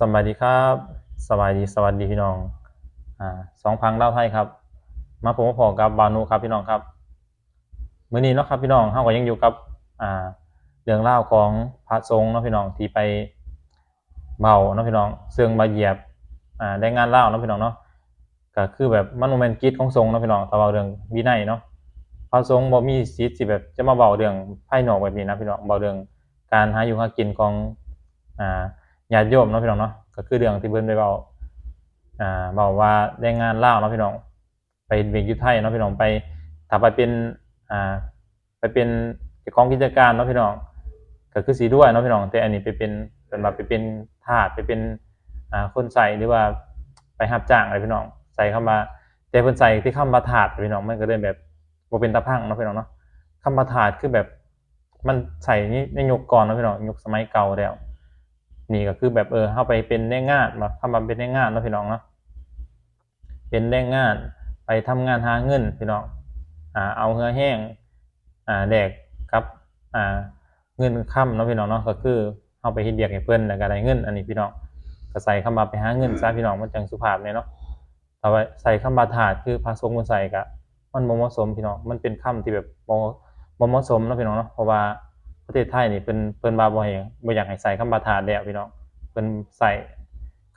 สบายดีครับสบายดีสวัสดีพี่น้องอ่าสองพังเล่าไทยครับ มาผมพอกับบานุครับพี่น้องครับมื้อนี้เนาะครับพี่น้องเฮาก็ยังอยู่กับอ่าเรื่องเล่าของพระสงฆ์เนาะพี่น้องที่ไปเมาเนาะพี่น้องเสื่องมาเหยียบอ่าได้งานเล่าเนาะพี่น้องเนาะก็คือแบบมันบ่แม่นกิจของสงฆ์เนาะพี่น้องแต่ว่าเรื่องวินัยเนาะพระสงฆ์บ่มีสิทธิ์สิแบบจะมาเว้าเรื่องภายนอกแบบนี้นะพี่น้องเว้าเรื่องการหาอยู่หากินของอ่า ญาติโยมเนาะพี่น้องเนาะก็คือเรื่องที่เพิ่นได้เว้าอ่าเว้าว่าได้งานลาวเนาะพี่น้อง ไปเวียกอยู่ไทยเนาะพี่น้องไปถ้าไปเป็นอ่าไปเป็นเจ้าของกิจการเนาะพี่น้องก็คือสิด้วยเนาะพี่น้อง แต่อันนี้ไปเป็นเป็นว่าไปเป็นทาสไปเป็นอ่าคนใส่หรือว่าไปรับจ้างอะไรพี่น้อง ใส่เข้ามาแต่เพิ่นใส่ที่คำว่าทาสพี่น้องมันก็เลยแบบบ่เป็นตาพังเนาะพี่น้องเนาะคำว่าทาสคือแบบมันใส่นี่ในยุคก่อนเนาะพี่น้องยุคสมัยเก่าแล้ว นี่ก็คือแบบเออเข้าไปเป็นแรงงานมาทำมาเป็นแรงงานเนาะพี่น้องเนาะเป็นแรงงานไปทำงานหาเงินพี่น้องอ่าเอาเหือแห้งอ่าแดกกับอ่าเงินค่ำเนาะพี่น้องเนาะก็คือเข้าไปเฮ็ดเบียกให้เพิ่นแล้วก็ได้เงิน อันนี้พี่น้องก็ใส่เข้ามาไปหาเงินซะพี่น้องมันจังสุภาพเลยเนาะแต่ว่าใส่คำบาถาดคือพระสงฆ์มันใส่ก็มันบ่เหมาะสมพี่น้องมันเป็นคำที่แบบบ่บ่เหมาะสมเนาะพี่น้องเนาะเพราะว่า ประเทศไทยนี่เพิ่นเพิ่นว่าบ่ให้บ่อยากให้ใส่คำบาถาดแล้วพี่น้องเพิ่นใส่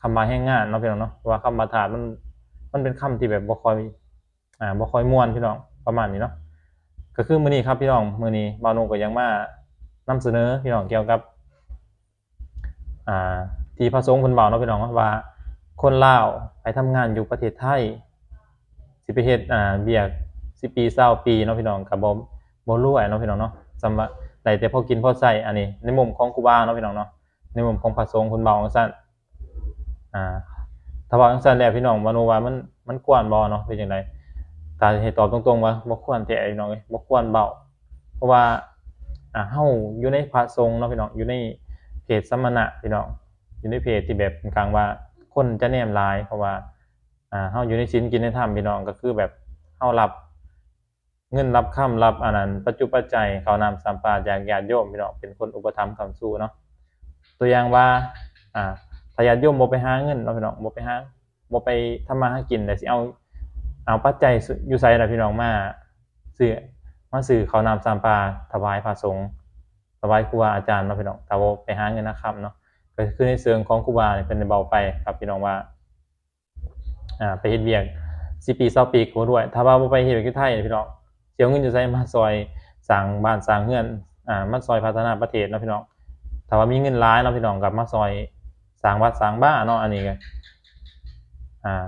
คำมาแห้งงานเนาะพี่น้องเนาะว่าคำบาถาดมันมันเป็นคำที่แบบบ่ค่อยอ่าบ่ค่อยม่วนพี่น้องประมาณนี้เนาะก็คือมื้อนี้ครับพี่น้องมื้อนี้บ่าวนุก็ยังมานำเสนอพี่น้องเกี่ยวกับอ่าที่พระสงฆ์เพิ่นเว้าเนาะพี่น้องว่าคนลาวไปทำงานอยู่ประเทศไทยสิไปเฮ็ดอ่าเวียก10ปี20ปีเนาะพี่น้องก็บ่บ่รวยเนาะพี่น้องเนาะสำหรับ ได้แต่พอกินพอใช้อันนี้ ในมุมของครูบาเนาะพี่น้องเนาะในมุมของพระสงฆ์เพิ่นเว้าจังซั่นอ่าถ้าว่าจังซั่นแล้วพี่น้องบ่รู้ว่ามันมันควรบ่เนาะเป็นจังไดถ้าให้ตอบตรงๆว่าบ่ควรแท้พี่น้องเอ้ยบ่ควรเว้าเพราะว่าอ่าเฮาอยู่ในพระสงฆ์เนาะพี่น้องอยู่ในเพศสมณะพี่น้องอยู่ในเพศที่แบบกลางว่าคนจะแนมหลายเพราะว่าอ่าเฮาอยู่ในศีลกินในธรรมพี่น้องก็คือแบบเฮารับ เงินรับค่ำรับอันนั้น ปัจจุปัจจัยเขาวนำสัมปาจากญาติโยมพี่น้องเป็นคนอุปถัมภ์คำสู้เนาะตัวอย่างว่าอ่าถ้าญาติโยมบ่ไปหาเงินเนาะพี่น้องบ่ไปหาบ่ไปทำมาหากินแต่สิเอาเอาปัจจัยอยู่ไสล่ะพี่น้องมาซื้อมาซื้อเขาวนำสัมปาถวายพระสงฆ์ถวายครูบาอาจารย์เนาะพี่น้องแต่ว่าไปหาเงินนะครับเนาะก็คือในเชิงของครูบาเนี่ยเพิ่นเบาไปครับพี่น้องว่าอ่าไปเฮ็ดเวียก10ปี20ปีก็ด้วย ถ้าว่าบ่ไปเฮ็ดเวียกอยู่ไทยพี่น้อง เอาเงินอยู่ไสมาซอยสร้างบ้านสร้างเรือนอ่ามาซอยพัฒนาประเทศเนาะพี่น้องถ้าว่ามีเงินหลายเนาะพี่น้องก็มาซอยสร้างวัดสร้างบ้านเนาะอันนี้ก็อ่า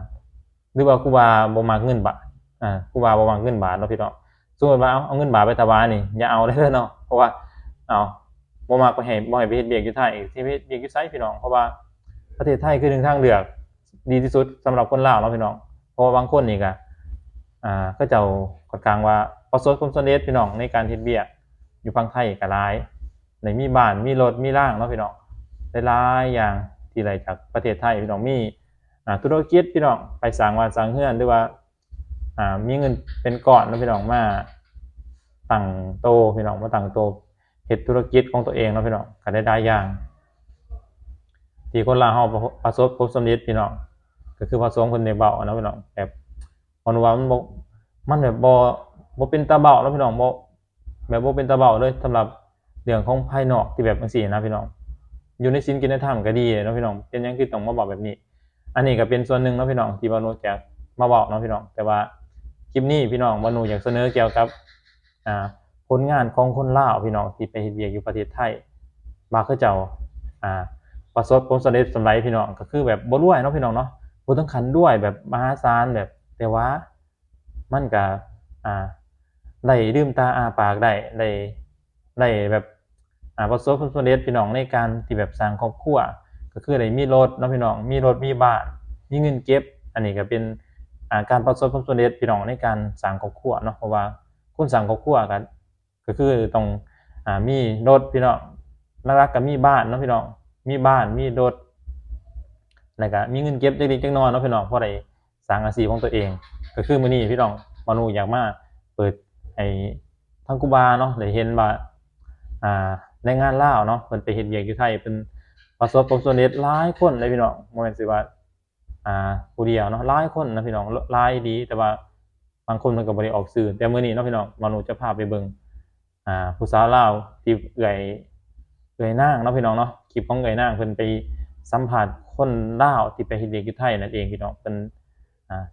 หรือว่าครูบาบ่มักเงินบาทอ่าครูบาบ่มักเงินบาทเนาะพี่น้องสมมุติว่าเอาเอาเงินบาทไปถวายนี่อย่าเอาเด้อเนาะเพราะว่าเอาบ่มักไปให้บ่ให้ไปเฮ็ดเวียกอยู่ไทยสิไปเฮ็ดเวียกอยู่ไสพี่น้องเพราะว่าประเทศไทยคือหนึ่งทางเลือก ดีที่สุดสำหรับคนลาวเนาะพี่น้องเพราะว่าบางคนนี่ก็ อ่าก็จ้าค่อนข้างว่าประสบความสำเร็จพี่น้องในการเฮ็ดเวียกอยู่ฝั่งไทยก็หลายได้มีบ้านมีรถมีร่างเนาะพี่น้องได้หลายอย่างที่ได้จากประเทศไทยพี่น้องมีอ่าธุรกิจพี่น้องไปสร้างบ้านสร้างเรือนหรือว่าอ่ามีเงินเป็นก้อนเนาะพี่น้องมาตั้งโตพี่น้องมาตั้งโตเฮ็ดธุรกิจของตัวเองเนาะพี่น้องก็ได้หลายอย่างที่คนลาวเฮาประสบผลสำเร็จพี่น้องก็คือพระสงฆ์เพิ่นได้เว้าะพี่น้องแบบ เพราะว่ามันบ่มันแบบบ่บ่เป็นตาเว้าแล้วพี่น้องบ่แบบบ่เป็นตาเว้าเลยสำหรับเรื่องของภายนอกที่แบบจังซี่นะพี่น้อง อยู่ในศีลกินในธรรมก็ดีเนาะพี่น้องเป็นหยังคือต้องมาบอกแบบนี้ อันนี้ก็เป็นส่วนหนึ่งเนาะพี่น้องที่บ่นูจะมาบอกเนาะพี่น้อง แต่ว่าคลิปนี้พี่น้องบ่นูอยากเสนอเกี่ยวกับอ่าผลงานของคนลาวพี่น้องที่ไปเฮ็ดเวียกอยู่ประเทศไทยว่าเขาเจ้าอ่าประสบผลสำเร็จสำไรพี่น้องก็คือแบบบ่รวยเนาะพี่น้องเนาะบ่ต้องขันด้วยแบบมหาศาลแบบ แต่ว่ามันก็อ่าได้ลืมตาอาปากได้ได้ได้แบบอ่าประสบผลสำเร็จพี่น้องในการที่แบบสร้างครอบครัวก็คือได้มีรถเนาะพี่น้องมีรถมีบ้านมีเงินเก็บ อันนี้ก็เป็นอ่าการประสบผลสำเร็จพี่น้องในการสร้างครอบครัวเนาะเพราะว่าคนสร้างครอบครัวกันก็คือต้องอ่ามีรถพี่น้องหลักๆก็มีบ้านเนาะพี่น้องมีบ้านมีรถแล้วก็มีเงินเก็บเล็กๆน้อยๆเนาะพี่น้องเพราะอะได้ สร้างอาชีพของตัวเอง ก็คือมื้อนี้พี่น้องมานูอยากมาเปิดให้ทางครูบาเนาะได้เห็นว่าอ่าในงานลาวเนาะเพิ่นไปเฮ็ดเวียกอยู่ไทยเพิ่นประสบความสำเร็จหลายคนเลยพี่น้องบ่แม่นสิว่าอ่าผู้เดียวเนาะหลายคนนะพี่น้องหลายดี แต่ว่าบางคนมันก็บ่ได้ออกสื่อแต่มื้อนี้เนาะพี่น้องมนุษย์จะพาไปเบิ่งอ่าผู้สาวลาวที่เอื้อยเอื้อยนางเนาะพี่น้องเนาะคลิปของเอื้อยนางเพิ่นไปสัมภาษณ์คนลาวที่ไปเฮ็ดเวียกอยู่ไทยนั่นเองพี่น้องเพิ่น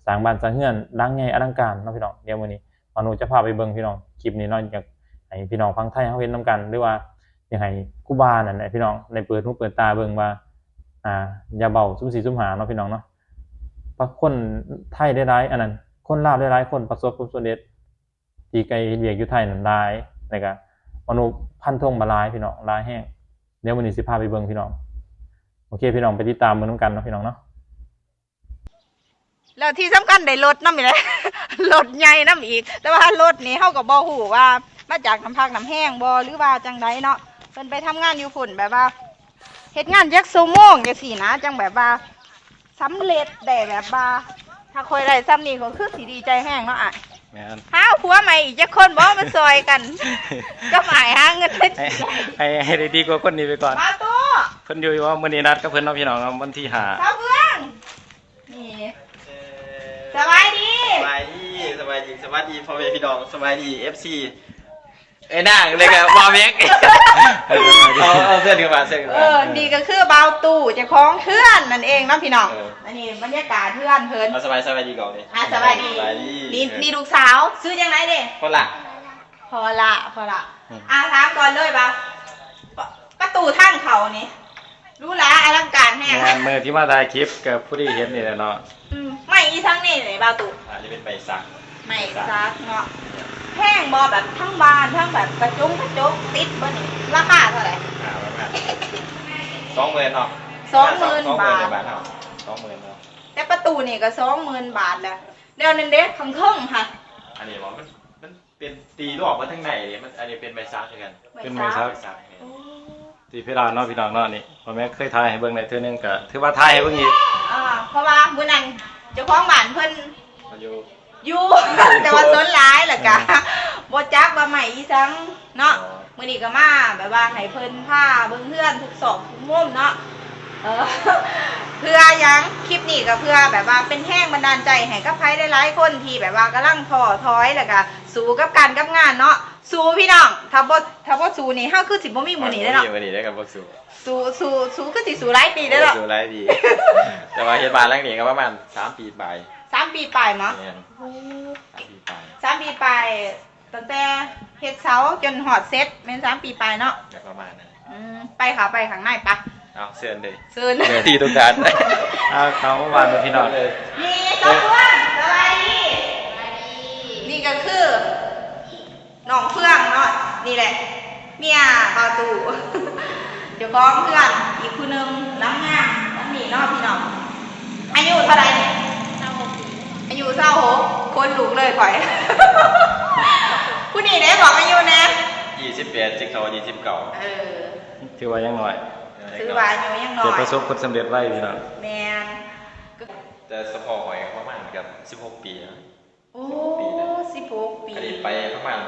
สร้างบ้านสร้างเรือนหลังใหญ่อลังการเนาะพี่น้องเดี๋ยวมื้อนี้มนุจะพาไปเบิ่งพี่น้องคลิปนี้เนาะอยากให้พี่น้องฟังไทยเฮาเห็นนํกันหรือว่าอยากให้ครูบานั่นแหละพี่น้องได้เปิดหูเปิดตาเบิ่งว่าอ่าอย่าเบาซุ่มสีซุ่มหาเนาะพี่น้องเนาะพระคนไทยได้ร้ายอันนั้น คนลาวได้ร้ายคนประสบความสำเร็จที่ไกลเวียกอยู่ไทยนั่นร้ายนะครับมนุษย์พันธงบาลายพี่น้องร้ายแห้งเดี๋ยววันนี้สิพาไปเบิ่งพี่น้องโอเคพี่น้องไปติดตามมือน้ำกันเนาะพี่น้องเนาะ แล้วที่สำคัญได้รถน้ำอีกเลยรถใหญ่น้ำอีก แต่ว่ารถนี้เฮาก็บ่ฮู้ว่ามาจากน้ำพักน้ำแห้งบ่หรือว่าจังไดเนาะเพิ่นไปทำงานอยู่ฝุ่นแบบว่าเฮ็ดงานจักชั่วโมงจังซี่นะจังแบบว่าสำเร็จได้แบบว่าถ้าคอยได้ซ้ำนี่ก็คือสิดีใจแห้งเนาะอะแม่นหาผัวใหม่อีกจักคนบ่มาซอยกัน ก็หมายหาเงินได้ให้ให้ให้ได้ดีกว่าคนนี้ไปก่อน มาตัวเพิ่นอยู่ว่ามื้อนี้นัดกับเพิ่นเนาะพี่น้องครับวันที่ห้า สาวเพื่องนี่ สบายดีสบายดีสบายดีสวัสดีพ่อแม่พี่น้องสบายดี FC เอ้ยนางเลยกับบอเมกเอาเอาเสื้อกันมาเสื้อกันเอมาอนี่ก็คือเบาตู่เจะคล้าของเพื่อนนั่นเองเนาะพี่น้องเอออันนี้บรรยากาศเพื่อนเพิ่นเอาสบายสบายดีก่อนดิอะสบายดีสบายดีนี่นี่ลูกสาวซื้อยังไงเด้คนละ พอละพอละอะถามก่อนเลยปะปะประตูทางเขานี่รู้ละอลังการแห้งงานมื้อที่มาถ่ายคลิปกับผู้ที่เห็นนี่แหละเนาะอืมไม่อีทั้งนี่เลยเบาตู่อันนี้เป็นใบสักไม่ซักเนาะแห้งบอแบบทั้งบานทั้งแบบกระจุงกระจกติดบ่นี่ราคาเท่าไหร่อ่าประมาณสองหมื่นเนาะสองหมื่นสองหมื่นบาทในบาทเนาะสองหมื่นเนาะแต่ประตูนี่ก็สองหมื่นบาทแล้วเดี๋ยวนั้นเด็กข้างเครื่องค่ะ อันนี้บอกมันมันเป็นตีรอบมาทั้งในเลยมันอันนี้เป็นใบซักเหมือนกัน เป็นมื้อเช้าใบซักเนี่ยที่พี่ลานเนาะพี่น้องเนาะนี่พ่อแม่เคยถ่ายให้เบิ่งได้เทื่อนึงก็ถือว่าถ่ายให้เบิ่งอีกอ่าเพราะว่ามื้อนั้น เจ้าของบ้านเพิ่นมาอยู่อยู่ แต่ว่าสนหลายแหละกะบ่จักว่าใหม่อีสังเนาะมื้อนี้ก็มาแบบว่าให้เพิ่นพาเบิ่งเพื่อนทุกศอกทุกมุมเนาะเออเพื่อหยังคลิปนี้ก็เพื่อแบบว่าเป็นแห้งบันดาลใจให้กับใครหลายๆคนที่แบบว่ากำลังท้อถอยแล้วก็สู้กับการกับงานเนาะสู้พี่น้องถ้าบ่ถ้าบ่สู้นี่เฮาคือสิบ่มีมื้อนี้เด้อเนาะวันนี้ได้กับพวกสู สู้สู้สู้คือสิสู้หลายปีเด้อเนาะสูไรดีแต่ว่าเฮ็ดบานหลังนี้ก็ประมาณสามปีปลายสามปีปลายมั้งเนี่ยสามปีปลายสามปีปลายตั้งแต่เฮ็ดเสาจนหอดเซ็ตเป็นสามปีปลายเนาะก็ประมาณนั้นอืมไปค่ะไปข้างในปะเอาเสื้อเลยซื้อตีทุกการเอาเขาเมื่อวานเป็นพี่น้องเลยนี่ตัวเพื่อนสบายดีนี่ก็คือน้องเพื่อนเนาะนี่แหละ เมียบาวตู เดี๋ยวของเพื่อนอีกคนนึงน้ำงามน้ำหนีเนาะพี่น้องอายุเท่าไหร่เนี่ยอายุเศร้าหกคนลูกเลยข่อยผู้นี้ได้บอกอายุนะยี่สิบแปดจิกเขายี่สิบเก้าเออถือว่ายังน้อยซื้อวาอายุยังน้อจะยประสบผลสำเร็จไว้พี่น้องแมนก็แต่สปอร์หอยประมาณกับสิบหกปีนะโอ้สิบหกปีอันนี้ไปประมาณ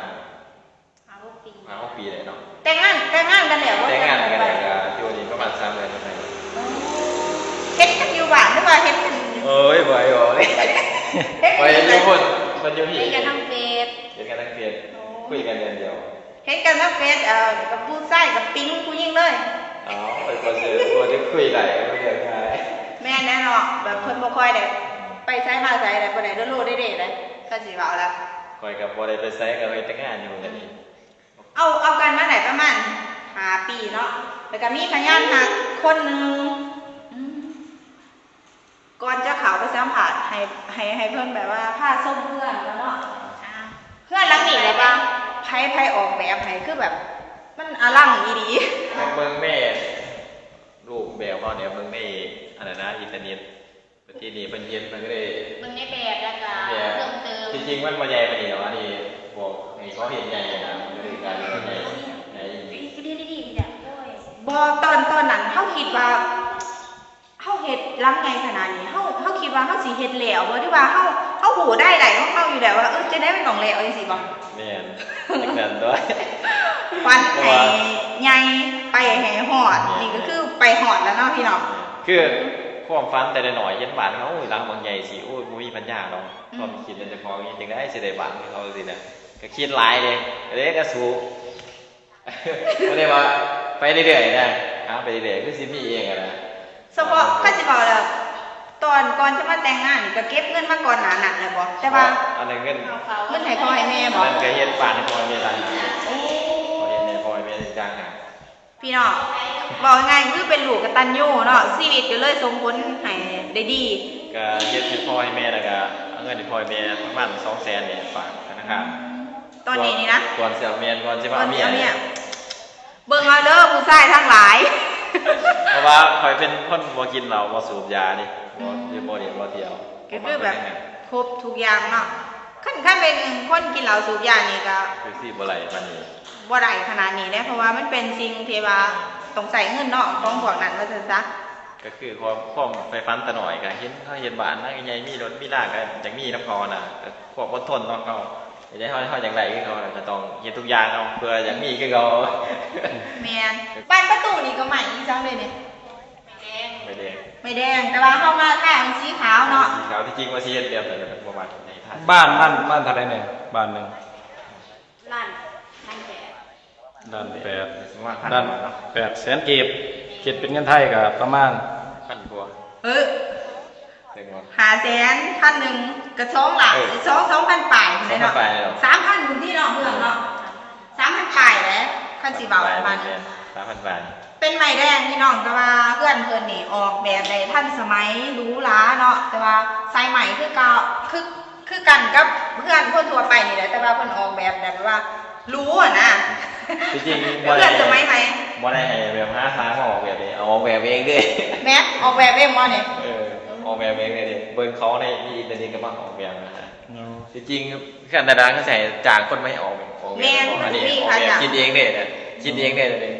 ห้าหกปีห้าหกปีเลยเนาะแต่งงานแต่งงานกันแล้วแต่งงานกันไปเลยก็อยู่นี่ประมาณสามเดือนไปเฮ็ดกันอยู่บ้านหรือว่าเฮ็ดกันเอ้ยบ่อยบ่อยเฮ็ดไปกันอยู่คนคนอยู่พี่เฮ็ดกันทั้งเฟซเห็นกันทั้งเพียนคุยกันเดือนเดียวเฮ็ดกันทั้งเฟซเอ่อกับผู้ชายกับปิ๊งผู้หญิงเลยอ๋อไปคนเจอคนที่คุยไหลไม่เดือดง่ายแม่นแน่นอนแบบเพิ่นบ่ค่อยได้ไปใช้มาใช้ได้บ่ได้โดนๆได้ๆเลยก็สิเว้าแล้วคอยกับบ่ได้ไปไซส์กับไปแต่งงานอยู่กันนี่ เอาเอากันมาได้ประมาณห้าปีเนาะแล้วก็มีพยานหักคนหนึงอืมก่อนจะเข้าไปสัมผัสให้ให้ให้เพิ่นแบบว่าพาส้มเพื่อนแล้วเนาะเพื่อนหลังนี่เลยป่ะไพ่ไพ่ออกแบบให้คือแบบ มันอลังอีดีเมืองแม่ลูกแบวเขาเนี่ยเมืองแม่อันนั้นนะอินเทอร์เน็ตประเทศนี้เป็นเย็นมันก็เลยมึงในแบบแล้วก็แย่จริงๆมันมาใหญ่มาเดียวอันนี้ บอกให้เขาเห็นใหญ่นะมันก็เลยกลายเป็นใหญ่ใหญ่ดีดีดีจ้ะบอตอนตอนนั้นเขาคิดว่าเขาเฮ็ดล้ำไงขนาดนี้เขาเขาคิดว่าเขาสิเฮ็ดแล้วบ่ที่ว่าเขาเขาหูได้ไหลของเขาอยู่แล้วว่าเออจะได้เป็นของแล้วจังซี่บ่แม่นจังนั้นด้วยฟันให้ใหญ่ไปให้ฮอดนี่ก็คือไปหอดแล้วเนาะพี่น้องคือความฝันแต่ละหน่อยเย็นบานเขาโอ้ยรังบางใหญ่สิโอ้ยบ่มีปัญญาเราความคิดมันจะพออย่างจังได้สิได้บานให้เขาสินะ ก็คิดหลายเลยเด้ก็สู้บ่ได้ว่าไปเรื่อยๆนะหาไปเรื่อยๆคือสิมีเองอะนะเฉพาะข้าสิบอกแล้วตอนก่อนจะมาแต่งงานนี่ก็เก็บเงินมาก่อนหนาหนักเลยบอกแต่ว่าอันนั้นเงินเงินให้พ่อให้แม่อันบอกนั้นก็เฮ็ดบานให้พ่อแม่ต่างหากโอ้พ่อเฮ็ดให้พ่อแม่ต่างหากพี่น้องบอกง่ายๆคือเป็นลูกกตัญญูเนาะชีวิตก็เลยส่งผลให้ได้ดีก็เฮ็ดให้พ่อให้แม่แล้วก็เอาเงินให้พ่อให้แม่ประมาณ200,000เนี่ยฝากธนาคาร ตอนนี้นี่นะก่อนสิเอาเมียนก่อนสิตมาอนเอานี้เมียเอาเนี่ยเบิ่งเอาเด้อผู้ชายทั้งหลาย เพราะว่าข่อยเป็นคนบ่กินเหล้าบ่สูบยานี่บ่อยู่บ่เดียวบ่เที่ยวก็คือแบบครบทุกอย่างเนาะขั้นขั้นเป็นคนกินเหล้าสูบยานี่ก็คือสิบ่ไหลปานนี้บ่ได้ขนาดนี้ได้เพราะว่ามันเป็นสิ่งที่ว่าต้องใส่เงินเนาะของพวกนั้นว่าซั่นซะก็คือความความไฟฟันแต่หน่อยก็เห็นเขาเห็นบ้านนะใหญ่มีรถมีลากก็จังมีน้ำเขาน่ะก็ความอดทนเนาะเขาอยาก ได้เฮาเฮาอย่างไรคือเขาน่ะก็ต้องเฮ็ดทุกอย่างเอาเพื่ออย่างมีคือเขาแม่นบ้านประตูนี่ก็ใหม่อีจังเลยเนี่ยไม่ได้ไม่แดงแต่ว่าเข้ามาท่ามันสีขาวเนาะสีขาวที่จริงว่าสิเฮ็ดแบบนั้นประมาณในท่าบ้านบ้านบ้านเท่าไหรเนี่ยบ้านหนึ่งลั่นลั่นแปดด้านแปดประมาณพันด้านเนาะแปดแสนกีบคิดเป็นเงินไทยกับประมาณพันกว่าเออ เรื่องว่าหาแสนพันหนึ่งกระสองหลักเออสองสองพันป่ายเลยเนาะ2,000ปลายเลยเหรอ สามพันคุณที่เนาะเพื่อนเนาะสามพันป่ายแล้วขั้นสีเบาประมาณนี้ สามพันบาท เป็นไม้แดงพี่น้องแต่ว่าเพื่อนเพื่อนนี่ออกแบบในท่านสมัยหรู้ล้าเนาะแต่ว่าสายใหม่คือเก่าคือคือกันกับเพื่อนคนทั่วไปนี่แหละแต่ว่าเพื่อนออกแบบแบบว่ารู้อะนะจริงๆเพื่อนสมัยใหม่บ่ได้ให้แบบหาทางมาออกแบบนี้เอาออกแบบเองเด้อแม็กออกแบบเองวะเนี่ยเอ อออกแบบเองเลยดิเบิ่งเขาในมีอินเทอร์เน็ตก็มาออกแบบนะฮะจริงๆขั้นดาเขาใส่จ้างคนไม่ออกแบบออกแบบอันนี้ออกแบบคิดเองเด้นะคิดเองเด้เลย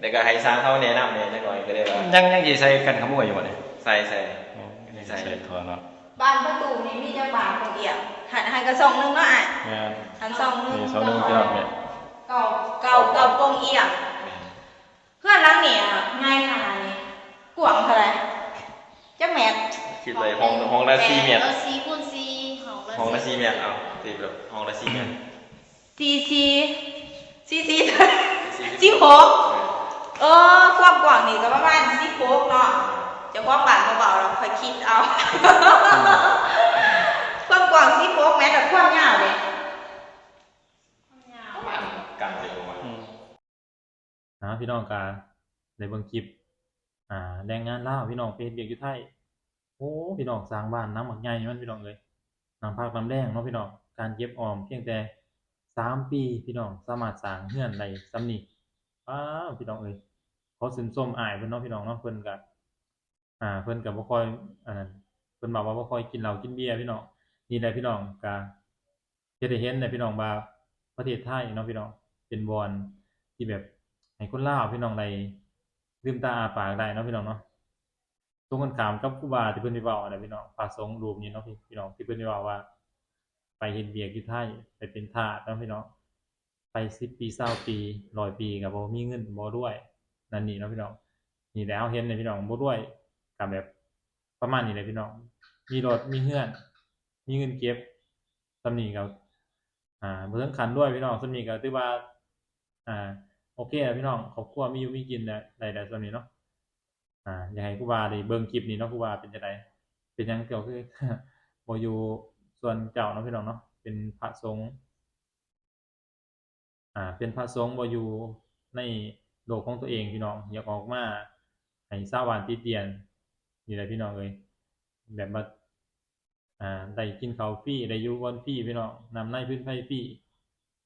แต่ก็ให้สร้างเขาแนะนำเนี่ยจักหน่อยก็ได้ว่ายังยังกี่ใส่กันขโมยอยู่บ่เนี่ยใส่ใส่ใส่ทอเนาะบ้านประตูนี่มีจะบานของเอียงหันหันกระซองหนึงเนาะอะแม่นหันซองหนึงนี่สองหนึ่งพี่น้องเนี่ยเก่าเก่าเก่าปงเอียงเพื่อนหลังเนี่ยง่ายขนาดนี้กวางเท่าไหร่จะแมท คิดเลยห้องห้องละ4เมตรเออซีคูณซีของละห้องละ4เมตรเอาตีแบบห้องละ4เมตรซีซีซีซีซีหกเออความกว้างนี่ก็ประมาณซีหกเนาะจะกว้างบานเบาๆเราค่อยคิดเอาความกว้างซีหกแม้แต่ความยาวเลยประมาณกลางเลยประมาณอืมนะพี่น้องกาในเบิ่งคลิปอ่าแรงงานลาวพี่น้องไปเฮ็ดเวียกอยู่ไทย โอ้พี่น้องสร้างบ้านน้ำหมักใหญ่มันพี่น้องเลยน้ำพักน้ำแรงเนาะพี่น้องการเก็บออมเพียงแต่สามปีพี่น้องสามารถสร้างเฮือนได้สำนี้อ้าวพี่น้องเอ้ยเขาซึมส้มอายเพิ่นเนาะพี่น้องเนาะเพิ่นก็อ่าเพิ่นก็บ่ค่อยอันนั้นเพิ่นบอกว่าบ่ค่อยกินเหล้ากินเบียร์พี่น้องนี่แหละพี่น้องก็เฮ็ดให้เห็นได้พี่น้องว่าประเทศไทยเนาะพี่น้องเป็นบอนที่แบบให้คนลาวพี่น้องได้ลืมตาอาปากได้เนาะพี่น้องเนาะ ตรงกันข้ามกับครูบาที่เพิ่นได้เว้าน่ะพี่น้องพระสงฆ์รูปนี้เนาะพี่พี่น้องที่เพิ่นได้เว้าว่า ไปเฮ็ดเวียกอยู่ไทยไปเป็นทาสเนาะพี่น้องไป10ปี20ปี100ปีก็บ่มีเงินบ่รวยนั่นนี่เนาะพี่น้องนี่แล้วเห็นเลยพี่น้องบ่รวยก็แบบประมาณนี้เลยพี่น้อง มีรถมีเฮือน มีเงินเก็บซำนี้ก็อ่าบ่ถึงขั้นรวยพี่น้องซำนี้ก็ถือว่า อ่า โอเคแล้วพี่น้องครอบครัวมีอยู่มีกินได้ได้แล้วซำนี้เนาะ อ่าอยากให้ครูบาได้เบิ่งคลิปนี้เนาะครูบาเป็นจังไดเป็นยังเกี่ยวคือบ่อยู่ส่วนเจ้าเนาะพี่น้องเนาะเป็นพระสงฆ์อ่า เป็นพระสงฆ์บ่อยู่ในโลกของตัวเองพี่น้องอยากออกมาให้ชาวบ้านติเตียนนี่แหละพี่น้องเอ้ยแบบว่าอ่าได้กินข้าวฟรีได้อยู่บนฟรีพี่น้องนำในพื้นไผฟรี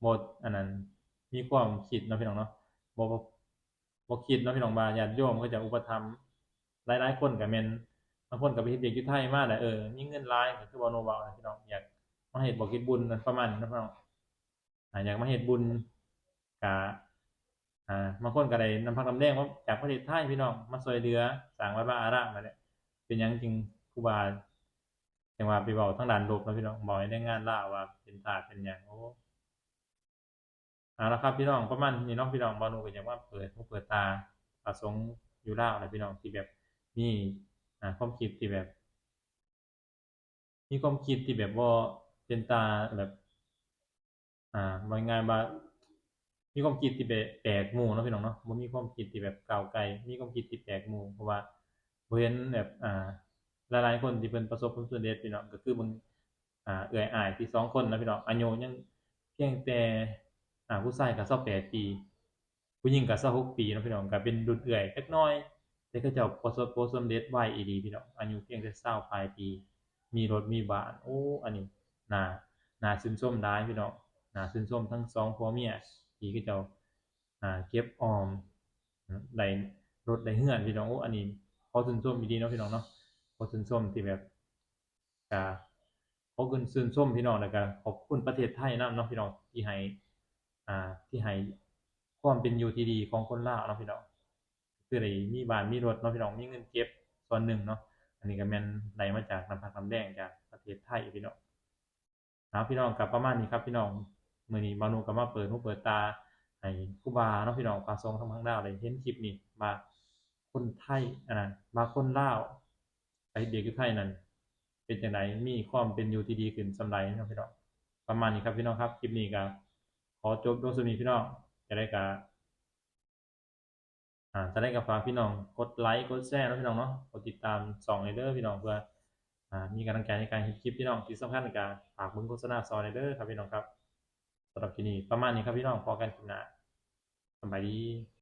บ่อันนั้นมีความคิดเนาะพี่น้องเนาะบ่บ่บ่คิดเนาะพี่น้องว่าญาติโยมเขาจะอุปถัมภ์ หลายๆคนก็แม่นบางคนก็ไปเฮ็ดเวียกอยู่ไทยมาแหละเออมีเงินหลายก็คือบ่โนเว้านะพี่น้องอยากมาเฮ็ดบ่คิดบุญประมาณนี้นพี่น้องอยากมาเฮ็ดบุญก็อ่าบางคนก็ได้นำพักนำแรงมาจากประเทศไทยพี่น้องมาช่วยเหลือสร้างวัดวาอารามนั่นแหละเป็นยังจริงครูบาจังว่าไปเว้าทางด้านลบนะพี่น้องบอกให้ได้งานล่าว่าเป็นทาสตร์เป็นหยังโอ้เอาละครับพี่น้องประมาณนี้เนาะพี่น้องบ่นูก็อย่ากว่าเปิดหูเปิดตาพระสงฆ์อยู่ล่าวนะพี่น้องที่แบบ มีอ่าความคิดที่แบบ มีความคิดที่แบบว่าเป็นตาแบบ อ่าว่าง่ายๆว่ามีความคิดที่แบบแปลกหมู่เนาะพี่น้องเนาะบ่มีความคิดที่แบบก้าวไกลมีความคิดที่แปลกหมู่เพราะว่าบ่เห็นแบบอ่าหลายๆคนที่เพิ่นประสบความสำเร็จพี่น้องก็คือเบิ่งอ่าเอื้อยอ้ายที่สองคนนะพี่น้องอายุยังเพียงแต่อ่าผู้ชายก็28ปีผู้หญิงก็26ปีเนาะพี่น้องก็เป็นรุ่นเอื้อยจักน่อย แต่เขาเจ้าประสบผลสำเร็จไวอีหลีพี่น้องอายุเพียงแต่20ปลายปี มีรถมีบ้านโอ้อันนี้นานาชื่นชมหลายพี่น้องนาชื่นชมทั้งสองผัวเมียที่เขาเจ้าอ่าเก็บออมได้รถได้เฮือนพี่น้องโอ้อันนี้ขอชื่นชมอีเนาะพี่น้องเนาะขอชื่นชมที่แบบก็ขอคุณชื่นชมพี่น้องแล้วก็ขอบคุณประเทศไทยนํเนาะพี่น้องที่ให้อ่าที่ให้ความเป็นอยู่ที่ดีของคนลาวเนาะพี่น้อง คือได้มีบ้านมีรถเนาะพี่น้องมีเงินเก็บส่วนหนึ่งเนาะอันนี้ก็แม่นได้มาจากน้ำพักน้ำแดงจากประเทศไทยพี่น้องเอาพี่น้องกับประมาณนี้ครับพี่น้องมื้อนี้บานูก็มาเปิดหูเปิดตาให้ครูบาเนาะพี่น้องพาทรงทั้งทางดาวได้เห็นคลิปนี้ว่าคนไทยอันนั้นว่าคนลาวไปเด็กอยู่ไทยนั่นเป็นจังไดมีความเป็นอยู่ที่ดีขึ้นสำใดเนาะพี่น้องประมาณนี้ครับพี่น้องครับคลิปนี้ก็ขอจบลงสมีพี่น้องจะได้กะ อ่าจะได้กับฝากพี่น้องกดไลค์กดแชร์นะพี่น้องเนาะกดติดตามสองในเด้อพี่น้องเพื่ออ่ามีกำลังใจในการเห็นคลิปพี่น้องที่สำคัญในการฝากมึงโฆษณาซอยในเด้อครับพี่น้องครับสำหรับที่นี้ประมาณนี้ครับพี่น้องพอกันคลิปหน้าสบายดี